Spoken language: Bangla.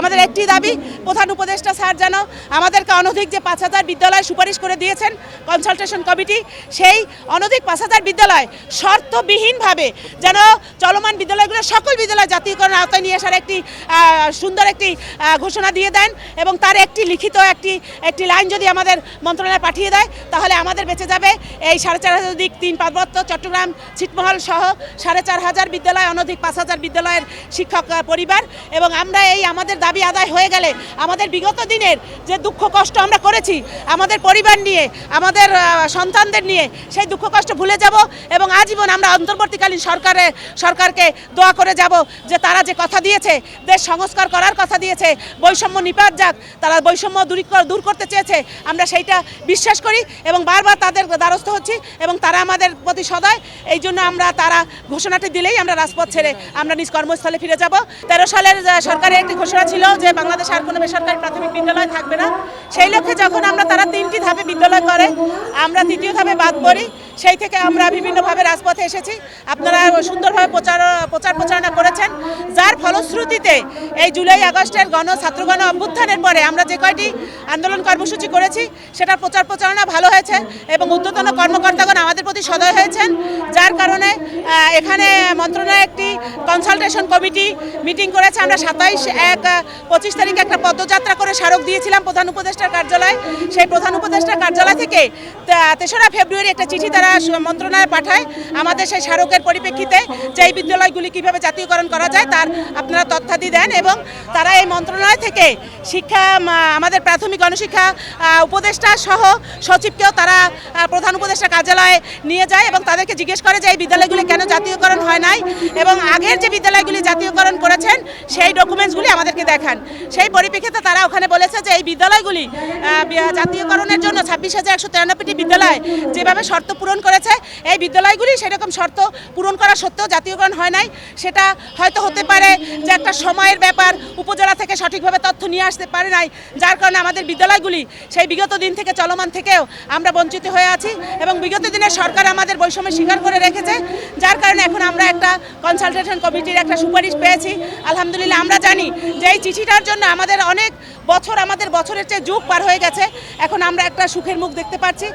আমাদের একটি দাবি, প্রধান উপদেষ্টা স্যার যেন আমাদেরকে অনধিক যে পাঁচ হাজার বিদ্যালয় সুপারিশ করে দিয়েছেন কনসালটেশন কমিটি সেই অনধিক পাঁচ হাজার বিদ্যালয় শর্তবিহীনভাবে যেন চলমান বিদ্যালয়গুলো সকল বিদ্যালয় জাতীয়করণ আওতায় নিয়ে আসার একটি সুন্দর একটি ঘোষণা দিয়ে দেন এবং তার একটি লিখিত একটি একটি লাইন যদি আমাদের মন্ত্রণালয়ে পাঠিয়ে দেয়, তাহলে আমাদের বেঁচে যাবে এই সাড়ে চার হাজার দিক তিন পার্বত্য, চট্টগ্রাম ছিটমহল সহ সাড়ে চার হাজার বিদ্যালয়, অনধিক পাঁচ হাজার বিদ্যালয়ের শিক্ষক পরিবার এবং আমরা এই আমাদের দাবি আদায় হয়ে গেলে আমাদের বিগত দিনের যে দুঃখ কষ্ট আমরা করেছি, আমাদের পরিবার নিয়ে, আমাদের সন্তানদের নিয়ে সেই দুঃখ কষ্ট ভুলে যাব এবং আজীবন আমরা অন্তর্বর্তীকালীন সরকারে, সরকারকে দোয়া করে যাব যে তারা যে কথা দিয়েছে, দেশ সংস্কার করার কথা দিয়েছে, বৈষম্য নিপাত যাক, তারা বৈষম্য দূরী দূর করতে চেয়েছে, আমরা সেইটা বিশ্বাস করি এবং বারবার তাদের দ্বারস্থ হচ্ছি এবং তারা আমাদের প্রতি সদয়। এই জন্য আমরা তারা ঘোষণাটি দিলেই আমরা রাজপথ ছেড়ে আমরা নিজ কর্মস্থলে ফিরে যাব। তেরো সালের সরকারের একটি ঘোষণা ছিল যে বাংলাদেশে আর কোনো বেসরকারি প্রাথমিক বিদ্যালয় থাকবে না। সেই লক্ষ্যে যখন আমরা তারা তিনটি ধাপে বিদ্যালয় করে, আমরা তৃতীয় ধাপে বাদ পড়ি। সেই থেকে আমরা বিভিন্নভাবে রাজপথে এসেছি। আপনারা সুন্দরভাবে প্রচার প্রচার প্রচারণা করেছেন। যার ফলশ্রুতিতে এই জুলাই আগস্টের গণ, ছাত্রগণ অভ্যুত্থানের পরে আমরা যে কয়টি আন্দোলন কর্মসূচি করেছি, সেটার প্রচার প্রচারণা ভালো হয়েছে এবং ঊর্ধ্বতন কর্মকর্তাগণ আমাদের প্রতি সদয় হয়েছেন। যার কারণে এখানে মন্ত্রণালয় একটি কনসালটেশন কমিটি মিটিং করেছে। আমরা সাতাইশ এক পঁচিশ তারিখে একটা পদযাত্রা করে স্মারক দিয়েছিলাম প্রধান উপদেষ্টার কার্যালয়। সেই প্রধান উপদেষ্টার কার্যালয় থেকে তেসরা ফেব্রুয়ারি একটা চিঠি তারা মন্ত্রণালয়ে পাঠায় আমাদের সেই স্মারকের পরিপ্রেক্ষিতে যে এই বিদ্যালয়গুলি কীভাবে জাতীয়করণ করা যায় তার আপনারা তথ্যাদি দেন এবং তারা এই মন্ত্রণালয় থেকে শিক্ষা আমাদের প্রাথমিক গণশিক্ষা উপদেষ্টা সহ সচিবকেও তারা প্রধান উপদেষ্টা কার্যালয়ে নিয়ে যায় এবং তাদেরকে জিজ্ঞেস করে যে এই বিদ্যালয়গুলি কেন জাতীয়করণ হয় নাই এবং আগের যে বিদ্যালয়গুলি জাতীয়করণ করেছেন সেই ডকুমেন্টসগুলি আমাদেরকে দেখান। সেই পরিপ্রেক্ষিতে তারা ওখানে বলেছে যে এই বিদ্যালয়গুলি জাতীয়করণের জন্য ছাব্বিশ হাজার একশো তিরানব্বইটি বিদ্যালয় যেভাবে শর্ত পূরণ করেছে। এই বিদ্যালয়গুলি সেরকম শর্ত পূরণ করা সত্ত্বেও জাতীয়করণ হয় নাই। সেটা হয়তো হতে পারে যে একটা সময়ের ব্যাপার, উপজেলা থেকে সঠিকভাবে তথ্য নিয়ে আসতে পারে নাই। যার কারণে আমাদের বিদ্যালয়গুলি সেই বিগত দিন থেকে চলমান থেকেও আমরা বঞ্চিত হয়ে আছি এবং বিগত দিনের সরকার আমাদের বৈষম্য স্বীকার করে রেখেছে। যার কারণে এখন আমরা একটা কনসালটেশন কমিটির একটা সুপারিশ পেয়েছি। আলহামদুলিল্লাহ আমরা জানি যে এই চিঠিটার জন্য আমাদের অনেক বছর, আমাদের বছরের চেয়ে যুগ পার হয়ে গেছে। এখন আমরা একটা সুখের মুখ দেখতে পাচ্ছি।